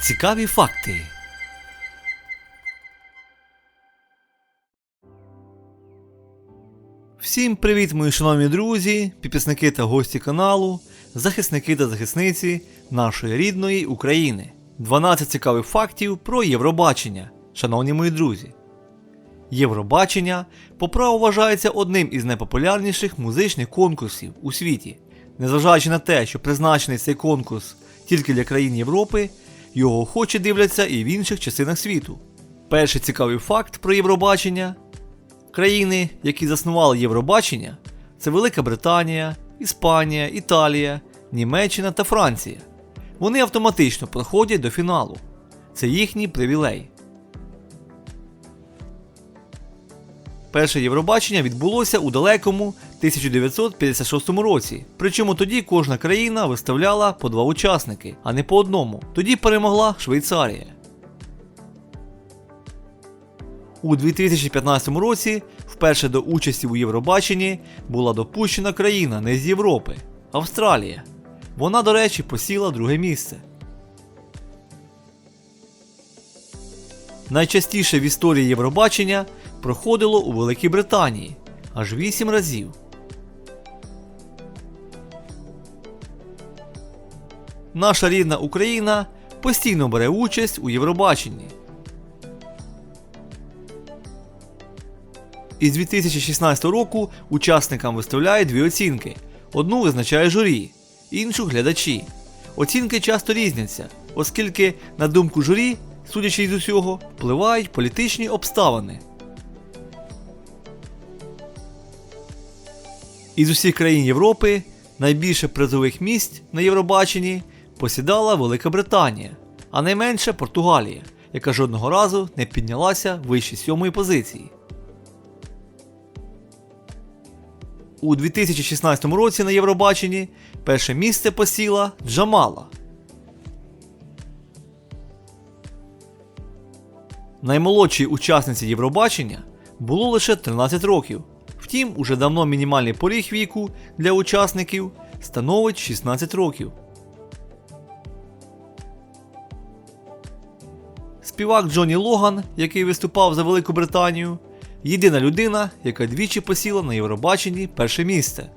Цікаві факти. Всім привіт, мої шановні друзі, підписники та гості каналу, захисники та захисниці нашої рідної України. 12 цікавих фактів про Євробачення, шановні мої друзі. Євробачення по праву вважається одним із найпопулярніших музичних конкурсів у світі. Незважаючи на те, що призначений цей конкурс тільки для країн Європи, його охоче дивляться і в інших частинах світу. Перший цікавий факт про Євробачення Країни, які заснували Євробачення, це Велика Британія, Іспанія, Італія, Німеччина та Франція. Вони автоматично проходять до фіналу. Це їхній привілей. Перше Євробачення відбулося у далекому 1956 році. Причому тоді кожна країна виставляла по два учасники, а не по одному. Тоді перемогла Швейцарія. У 2015 році вперше до участі у Євробаченні була допущена країна не з Європи Австралія. Вона, до речі, посіла друге місце. Найчастіше в історії Євробачення проходило у Великій Британії аж 8 разів. Наша рідна Україна постійно бере участь у Євробаченні. Із 2016 року учасникам виставляють дві оцінки. Одну визначає журі, іншу глядачі. Оцінки часто різняться, оскільки, на думку журі, судячи із усього, впливають політичні обставини. Із усіх країн Європи найбільше призових місць на Євробаченні посідала Велика Британія, а найменше Португалія, яка жодного разу не піднялася вище сьомої позиції. У 2016 році на Євробаченні перше місце посіла Джамала. Наймолодшій учасниці Євробачення було лише 13 років. Втім, уже давно мінімальний поріг віку для учасників становить 16 років. Співак Джонні Логан, який виступав за Велику Британію, єдина людина, яка двічі посіла на Євробаченні перше місце.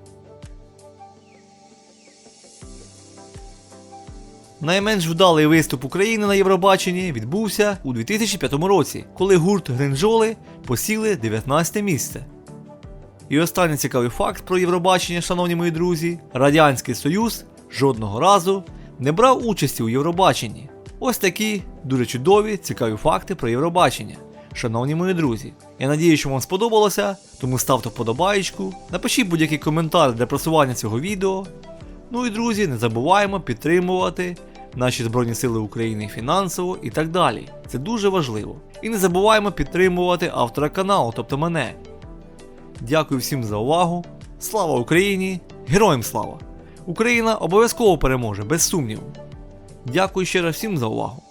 Найменш вдалий виступ України на Євробаченні відбувся у 2005 році, коли гурт Гринджоли посіли 19 місце. І останній цікавий факт про Євробачення, шановні мої друзі: Радянський Союз жодного разу не брав участі у Євробаченні. Ось такі дуже чудові цікаві факти про Євробачення. Шановні мої друзі, я надію, що вам сподобалося, тому ставте вподобаєчку, напишіть будь-який коментар для просування цього відео. Ну і друзі, не забуваємо підтримувати наші Збройні Сили України фінансово і так далі. Це дуже важливо. І не забуваємо підтримувати автора каналу, тобто мене. Дякую всім за увагу. Слава Україні! Героям слава! Україна обов'язково переможе, без сумніву. Дякую ще раз всім за увагу.